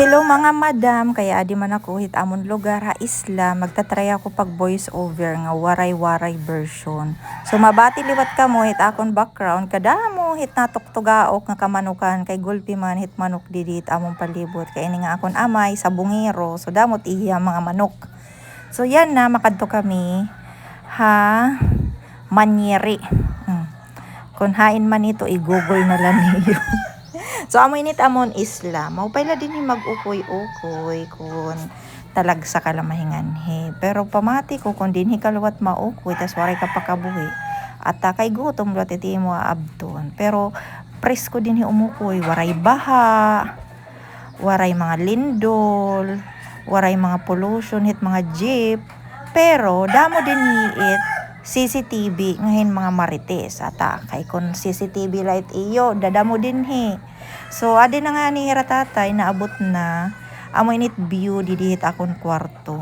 Hello mga madam, kaya adi man ako hit amon lugar ha isla, magtatry ako pag voice over nga waray-waray version. So mabati liwat ka mo hit akon background, kadamo hit natuktugaok nga kamanukan kay gulpi man hit manok didit among palibot kay ini nga akon amay sa bungero, so damot iya mga manok. So yan na makadto kami ha manyeri. Hmm. Kung hain man ito, i-google na lang niyo. So amo init amon isla, maupay la din mag-ukoy-ukoy kun talag sa kalamahingan he. Pero pamati ko kung dinhi kaluwat maukoy tas waray ka pakabuhi. At ta kay gutom lo titi mo abdon. Pero presko din hi umukoy, waray baha, waray mga lindol, waray mga pollution hit mga jeep. Pero damo din hiit CCTV ngayon mga marites ata kay kun CCTV light iyo dadamo din hi So, adi na nga ni Hira tatay, naabot na. Amo init view, didihit akong kwarto.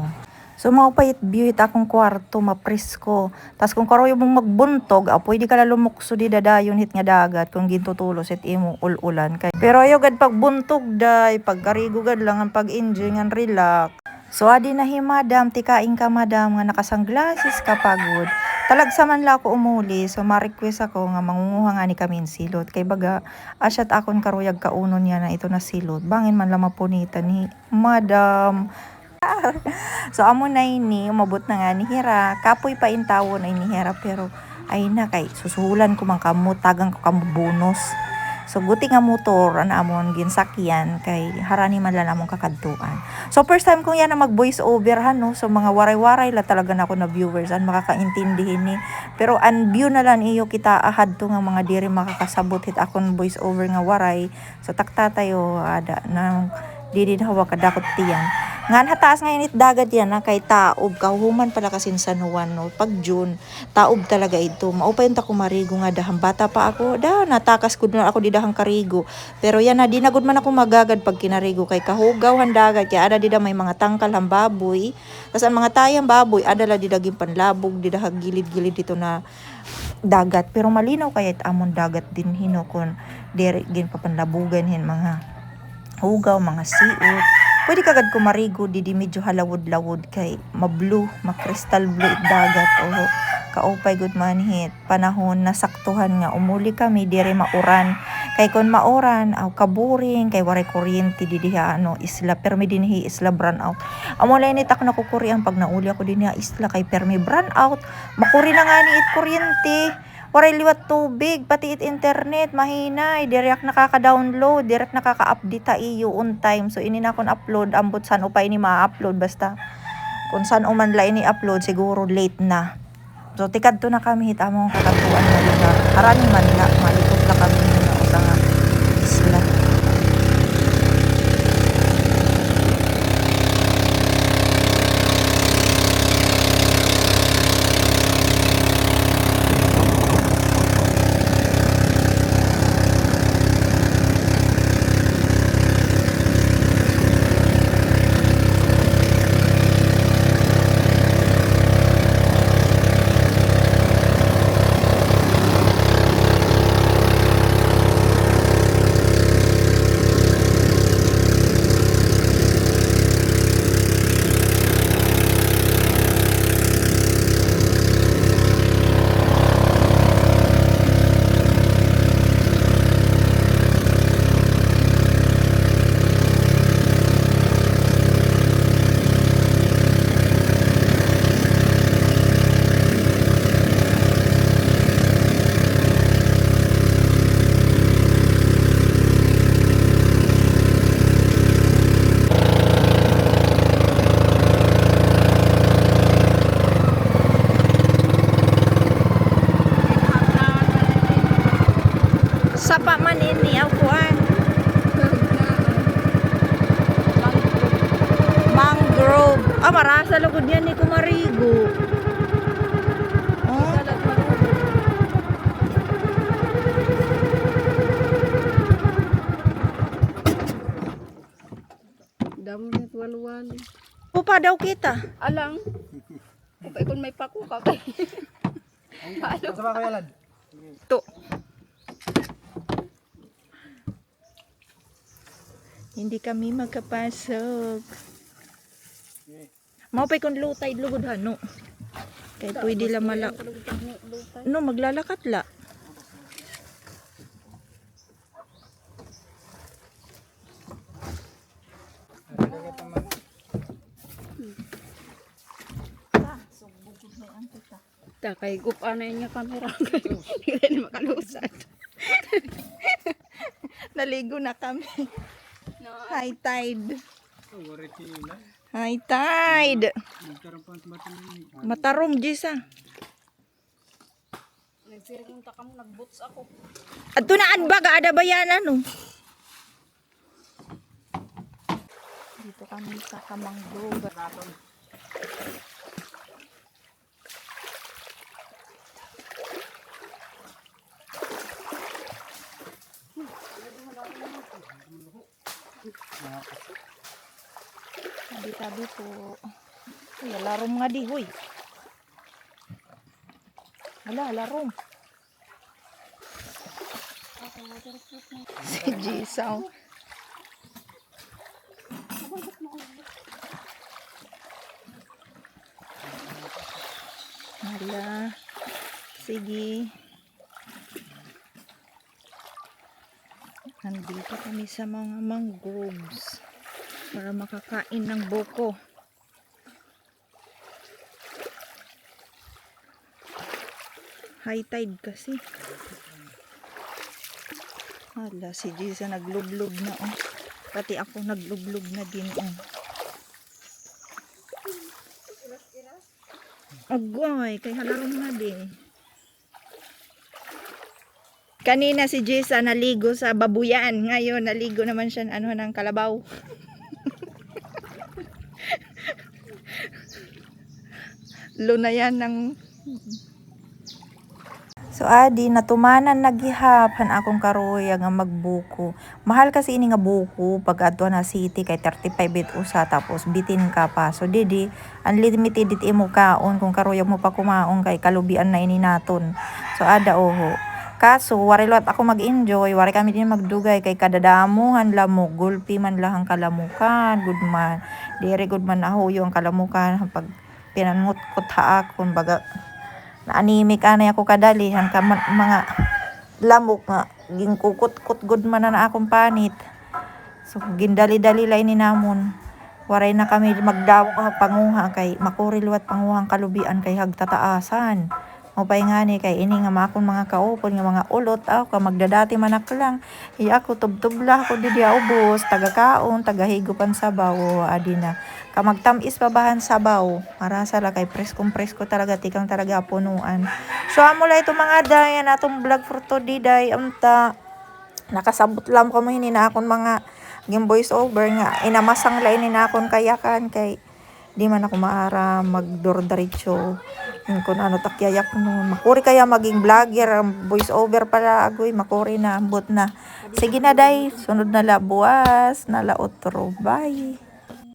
So, mga payit view hit akong kwarto, maprisko. Tas kung karoy mong magbuntog, apoy di ka lumukso di dadayon hit nga dagat kung gintutulos hit imo ululan. Kay. Pero ayo gad pagbuntog day, pagkarigo gad lang ang pag-enjoy nga relax. So, adi na hi madam, tikain ka madam, nga nakasanglasis ka pagod. Talag sa man la ako umuli, so ma-request ako nga mangunguha nga ni kamin silot. Kay baga, asyat akon karuyag kaunon niya na ito na silot. Bangin man lang mapunita ni Madam. so amo na ini, umabot na nga ni Hira. Kapoy pa intawo na ni Hira, pero ay na kay susuhulan ko man kamo, tagang ko kamo bonus. So guti nga motor ana amon ginsakyan kay harani man lang among kakadtuan. So first time kong yan na mag voice over han no. So mga waray-waray la talaga na ako na viewers an makakaintindihin ni. Pero an view na lang iyo kita ahad to nga mga diri makakasabot hit akon voice over nga waray. So takta tayo ada na didi hawa kadakot tiyan. Ngan hataas ngayon it dagat yan na kay taob kahuman pala kasi sa Juan no. Pag June, taob talaga ito. Maupayon ta ko marigo nga dahang bata pa ako. Da natakas ko na ako di dahang karigo. Pero yan na di na gud man ako magagad pag kinarigo kay kahugaw han dagat kay ada di may mga tangkal ang baboy. Tas ang mga tayang baboy ada la di daging panlabog di dahang gilid-gilid dito na dagat. Pero malinaw kaya amon dagat din hino kon diri gin papanlabugan hin mga hugaw, mga siot. Pwede kagad ko marigo di di medyo halawod-lawod kay mablu, makrystal blue it dagat o kaupay good man hit. Panahon na saktuhan nga umuli kami dire mauran. Kay kon mauran aw kaburing kay waray kuryente di diha ano isla permi dinhi isla brown out. Amo lay ni tak na kukuri ang pag nauli ako dinhi isla kay permi brown out. Makuri na nga ni it kuryente. Waray liwat tubig, pati it internet, mahina, direct nakaka-download, direct nakaka-update ta iyo on time. So ini na kon upload, ambot san upay ni ma-upload basta kung saan uman la ini upload siguro late na. So tikad to na kami hit among kakatuan nga lugar. Harani man na malikot na kami na usa nga isla. Sapa man ini akuan. Mangrove. Ah, marasa lugod yan ni Kumarigo. Oh. Damo na walwali. Pupa daw kita. Alang. Kung pa ikon may pako ka kay. Paano? Sama kayo lad. To. Hindi kami makapasok. Mao pa kung lutay lugod hano. Kay pwede la mala. No, maglalakat la. Ta kay gupa na niya kamera kay hindi na makalusad. Naligo na kami. No. High tide. High tide. Matarom, Jisa. Nagsiring ta kamo nagboots ako. Ato na anbaga, ada ba yan, ano? Dito kami sa Kamanggo. Tabi-tabi po. Uy, alarom nga di, huy. Ala, alarom. Si Jisao. Hala. Sige. Nandito kami sa mga mangroves para makakain ng buko. High tide kasi. Hala, si Jisa naglublog na oh. Pati ako naglublog na din oh. Agoy, kay halarong na din. Kanina si Jisa naligo sa babuyan. Ngayon naligo naman siya ano ng kalabaw. Luna yan ng So adi natumanan nagihapan akong karoy nga magbuko. Mahal kasi ini nga buko pag adto na city kay 35 bit usa tapos bitin ka pa. So didi unlimited dit imo kaon kung karoy mo pa kumaon kay kalubian na ini naton. So ada oho. Kaso wari lot ako mag-enjoy, wari kami din magdugay kay kadadamuhan lamok, gulpi man lahang kalamukan, good man. Diri good man ahoyo ang kalamukan pag pinangut ko akon baga na-anemic anay ako kadalihan ka man- mga lamok nga ginkukot-kut good man na, na akong panit so gindali-dali lay ni namon waray na kami magdawok nga panguha kay makurilwat panguhang kalubian kay hagtataasan mo pay nga ni kay ini nga makon mga kaupon nga mga ulot aw ka magdadati manak lang iya ako tubtubla ako di dia ubos taga kaon taga higupan sabaw o, adi na. Ka magtamis pabahan sabaw marasa la kay preskong presko talaga tikang talaga punuan. So amo la ito mga dayan atong vlog for today day amta nakasabot lang ko mo hini na akon mga game voice over nga inamasang lain ni na akon kayakan kay di man ako maara magdordaritso kung ano takyayak nun makuri kaya maging vlogger ang voice over pala. Agoy makuri na ambot na. Sige na day. Sunod na la buwas. Na la otro. Bye